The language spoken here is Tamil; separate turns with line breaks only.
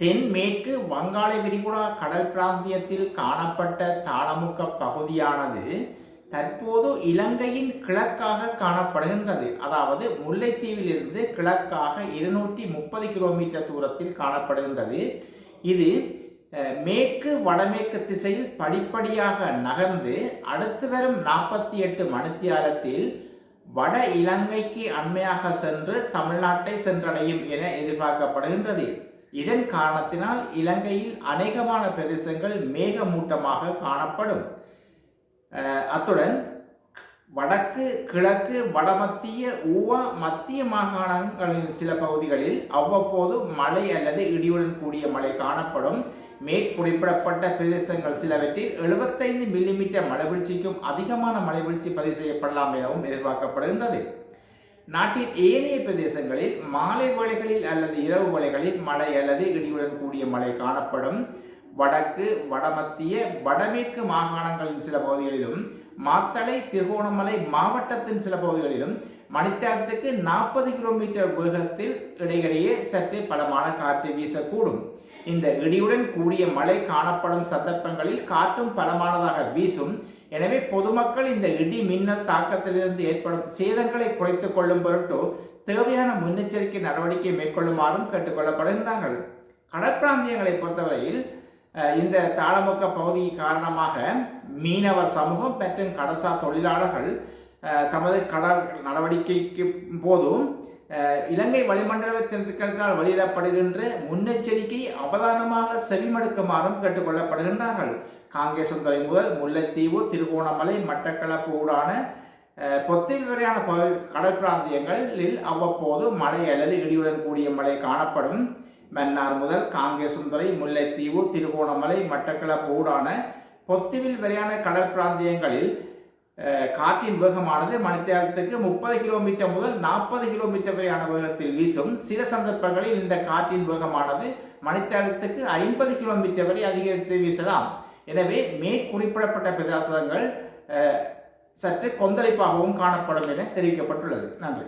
தென்மேற்கு வங்காள விரிகுடா கடல் பிராந்தியத்தில் காணப்பட்ட தாளமுக்க பகுதியானது தற்போது இலங்கையின் கிழக்காக காணப்படுகின்றது. அதாவது முல்லைத்தீவிலிருந்து கிழக்காக இருநூற்றி முப்பது கிலோமீட்டர் தூரத்தில் காணப்படுகின்றது. இது மேற்கு வடமேற்கு திசையில் படிப்படியாக நகர்ந்து அடுத்து வரும் நாற்பத்தி எட்டு மணித்தியாலத்தில் வட இலங்கைக்கு அண்மையாக சென்று தமிழ்நாட்டை சென்றடையும் என எதிர்பார்க்கப்படுகின்றது. இதன் காரணத்தினால் இலங்கையில் அநேகமான பிரதேசங்கள் மேகமூட்டமாக காணப்படும். அத்துடன் வடக்கு கிழக்கு வடமத்திய ஊவ மத்திய மாகாணங்களின் சில பகுதிகளில் அவ்வப்போது மழை அல்லது இடியுடன் கூடிய மழை காணப்படும். மேற்குறிப்பிடப்பட்ட பிரதேசங்கள் சிலவற்றில் எழுபத்தைந்து மில்லிமீட்டர் மழைவீழ்ச்சிக்கும் அதிகமான மழைவீழ்ச்சி பதிவு செய்யப்படலாம் எனவும் எதிர்பார்க்கப்படுகின்றது. நாட்டின் ஏனைய பிரதேசங்களில் மாலை வேளைகளில் அல்லது இரவு வேளைகளில் மழை அல்லது இடியுடன் கூடிய மழை காணப்படும். வடக்கு வடமத்திய வடமேற்கு மாகாணங்களின் சில பகுதிகளிலும் மாத்தளை திருகோணமலை மாவட்டத்தின் சில பகுதிகளிலும் மணித்தாரத்துக்கு நாற்பது கிலோமீட்டர் வேகத்தில் இடையிடையே சற்று பலமான காற்று வீசக்கூடும். இந்த இடியுடன் கூடிய மழை காணப்படும் சந்தர்ப்பங்களில் காற்றும் பலமானதாக வீசும். எனவே பொதுமக்கள் இந்த இடி மின்னல் தாக்கத்திலிருந்து ஏற்படும் சேதங்களை குறைத்துக் கொள்ளும் பொருட்டு தேவையான முன்னெச்சரிக்கை நடவடிக்கை மேற்கொள்ளுமாறும் கேட்டுக்கொள்ளப்படுகின்றார்கள். கடற்பிராந்தியங்களை பொறுத்தவரையில் இந்த தாளமுக்க பகுதி காரணமாக மீனவர் சமூகம் மற்றும் கடசா தொழிலாளர்கள் தமது கடல் நடவடிக்கைக்கு போதும் இலங்கை வளிமண்டல வெளியிடப்படுகின்ற முன்னெச்சரிக்கை அவதானமாக செவிமடுக்குமாறும் கேட்டுக்கொள்ளப்படுகின்றார்கள். காங்கேசந்துறை முதல் முல்லைத்தீவு திருகோணமலை மட்டக்களப்பு ஊடான அஹ், பொத்தில் வரையான பகு- அவ்வப்போது மழை அல்லது இடியுடன் கூடிய மழை காணப்படும். மன்னார் முதல் காங்கேசுந்தரை முல்லைத்தீவு திருகோணமலை மட்டக்களப்பு ஊடான பொத்துவில் வரையான கடற்பிராந்தியங்களில் காற்றின் வேகமானது மணித்தியாலத்துக்கு முப்பது கிலோமீட்டர் முதல் நாற்பது கிலோமீட்டர் வரையான வேகத்தில் வீசும். சில சந்தர்ப்பங்களில் இந்த காற்றின் வேகமானது மணித்தியாலத்துக்கு ஐம்பது கிலோமீட்டர் வரை அதிகரித்து வீசலாம். எனவே மேற்குறிப்பிடப்பட்ட பிரதேசங்கள் பிரதாசங்கள் சற்று கொந்தளிப்பாகவும் காணப்படும் என தெரிவிக்கப்பட்டுள்ளது. நன்றி.